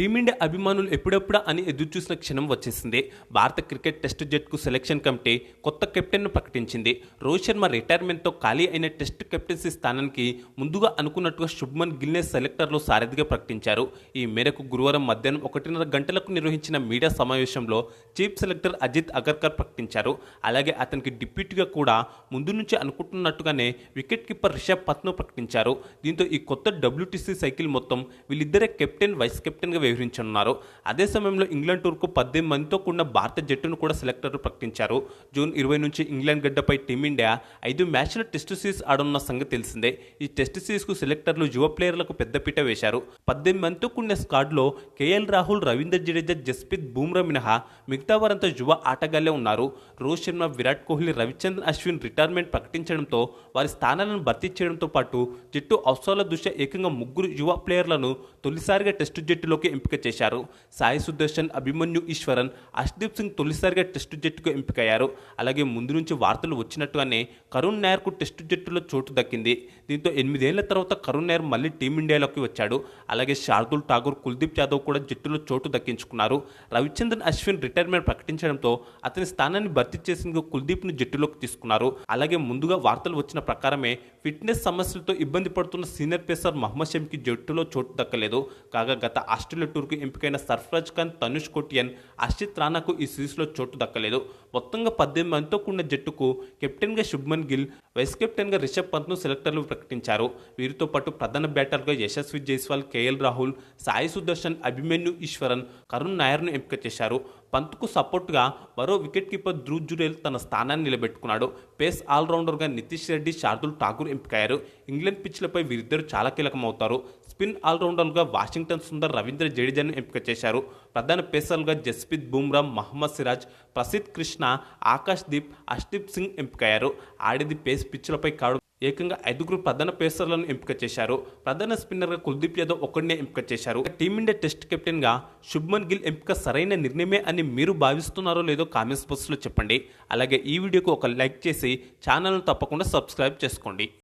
Team India అభిమానులు ఎప్పుడెప్పుడా అని ఎదురుచూసిన క్షణం వచ్చేసింది. భారత క్రికెట్ టెస్ట్ జట్టుకు సెలక్షన్ కమిటీ కొత్త కెప్టెన్ను ప్రకటించింది. రోహిత్ శర్మ రిటైర్మెంట్తో ఖాళీ అయిన టెస్ట్ కెప్టెన్సీ స్థానానికి ముందుగా అనుకున్నట్టుగా శుభ్మన్ గిల్నే సెలెక్టర్లు సారథిగా ప్రకటించారు. ఈ మేరకు గురువారం మధ్యాహ్నం ఒకటిన్నర గంటలకు నిర్వహించిన మీడియా సమావేశంలో చీఫ్ సెలెక్టర్ అజిత్ అగర్కర్ ప్రకటించారు. అలాగే అతనికి డిప్యూటీగా కూడా ముందు నుంచి అనుకుంటున్నట్టుగానే వికెట్ కీపర్ రిషబ్ పత్ను ప్రకటించారు. దీంతో ఈ కొత్త డబ్ల్యూటీసీ సైకిల్ మొత్తం వీళ్ళిద్దరే కెప్టెన్ వైస్ కెప్టెన్గా వ్యవహరించనున్నారు. అదే సమయంలో ఇంగ్లాండ్ టూర్కు పద్దెనిమిది మందితో కూడిన భారత జట్టును కూడా సెలెక్టర్లు ప్రకటించారు. జూన్ ఇరవై నుంచి ఇంగ్లాండ్ గడ్డపై టీమిండియా ఐదు మ్యాచ్ల టెస్ట్ సిరీస్ ఆడనున్న సంగతి తెలిసిందే. ఈ టెస్ట్ సిరీస్కు సెలెక్టర్లు యువ ప్లేయర్లకు పెద్దపీట వేశారు. పద్దెనిమిది మందితో కూడిన స్క్వాడ్లో కేఎల్ రాహుల్ రవీంద్ర జడేజా జస్ప్రీత్ బూమ్రా మినహా మిగతా వారంతా యువ ఆటగాళ్ళే ఉన్నారు. రోహిత్ శర్మ విరాట్ కోహ్లీ రవిచంద్రన్ అశ్విన్ రిటైర్మెంట్ ప్రకటించడంతో వారి స్థానాలను భర్తీ చేయడంతో పాటు జట్టు అవసరాల దృష్ట్యా ఏకంగా ముగ్గురు యువ ప్లేయర్లను తొలిసారిగా టెస్టు జట్టులోకి ఎంపిక చేశారు. సాయి సుదర్శన్ అభిమన్యు ఈశ్వరన్ అర్ష్దీప్ సింగ్ తొలిసారిగా టెస్టు జట్టుకు ఎంపికయ్యారు. అలాగే ముందు నుంచి వార్తలు వచ్చినట్టుగానే కరుణ్ నాయర్కు టెస్టు జట్టులో చోటు దక్కింది. దీంతో ఎనిమిదేళ్ళ తర్వాత కరుణ్ నాయర్ మళ్ళీ టీమిండియాలోకి వచ్చాడు. అలాగే శార్దుల్ ఠాగూర్ కుల్దీప్ యాదవ్ కూడా జట్టులో చోటు దక్కించుకున్నారు. రవిచంద్రన్ అశ్విన్ రిటైర్మెంట్ ప్రకటించడంతో అతని స్థానాన్ని భర్తీ చేసేందుకు కుల్దీప్ను జట్టులోకి తీసుకున్నారు. అలాగే ముందుగా వార్తలు వచ్చిన ప్రకారమే ఫిట్నెస్ సమస్యలతో ఇబ్బంది పడుతున్న సీనియర్ పేసర్ మహమ్మద్ షమికి జట్టులో చోటు దక్కలేదు. కాగా గత ఆస్ట్రేలియా టూర్కు ఎంపికైన సర్ఫరాజ్ ఖాన్ తనుష్ కొటియన్ అర్షిత్ రానాకు ఈ సిరీస్లో చోటు దక్కలేదు. మొత్తంగా పద్దెనిమిది మందితో కూడిన జట్టుకు కెప్టెన్గా శుభ్మన్ గిల్ వైస్ కెప్టెన్గా రిషబ్ పంత్ను సెలెక్టర్లు ప్రకటించారు. వీరితో పాటు ప్రధాన బ్యాటర్గా యశస్వి జైస్వాల్ కేఎల్ రాహుల్ సాయి సుదర్శన్ అభిమన్యు ఈశ్వరన్ కరుణ్ నాయర్ను ఎంపిక చేశారు. పంత్కు సపోర్ట్గా మరో వికెట్ కీపర్ ధ్రువ్ జురేల్ తన స్థానాన్ని నిలబెట్టుకున్నాడు. పేస్ ఆల్రౌండర్గా నితీష్ రెడ్డి శార్దుల్ ఠాగూర్ ఎంపికయ్యారు. ఇంగ్లాండ్ పిచ్లపై వీరిద్దరు చాలా కీలకమవుతారు. స్పిన్ ఆల్రౌండర్లుగా వాషింగ్టన్ సుందర్ రవీంద్ర జడేజాను ఎంపిక చేశారు. ప్రధాన పేసర్లుగా జస్ప్రీత్ బుమ్రా మహమ్మద్ సిరాజ్ ప్రసిద్ కృష్ణ ఆకాష్ దీప్ అష్దీప్ సింగ్ ఎంపికయ్యారు. ఆడేది పేస్ పిచ్లపై కాడు. ఏకంగా ఐదుగురు ప్రధాన పేసర్లను ఎంపిక చేశారు. ప్రధాన స్పిన్నర్గా కుల్దీప్ యాదవ్ ఒక్కడినే ఎంపిక చేశారు. టీమిండియా టెస్ట్ కెప్టెన్గా శుభ్మన్ గిల్ ఎంపిక సరైన నిర్ణయమే అని మీరు భావిస్తున్నారో లేదో కామెంట్స్ బాక్స్లో చెప్పండి. అలాగే ఈ వీడియోకు ఒక లైక్ చేసి ఛానల్ను తప్పకుండా సబ్స్క్రైబ్ చేసుకోండి.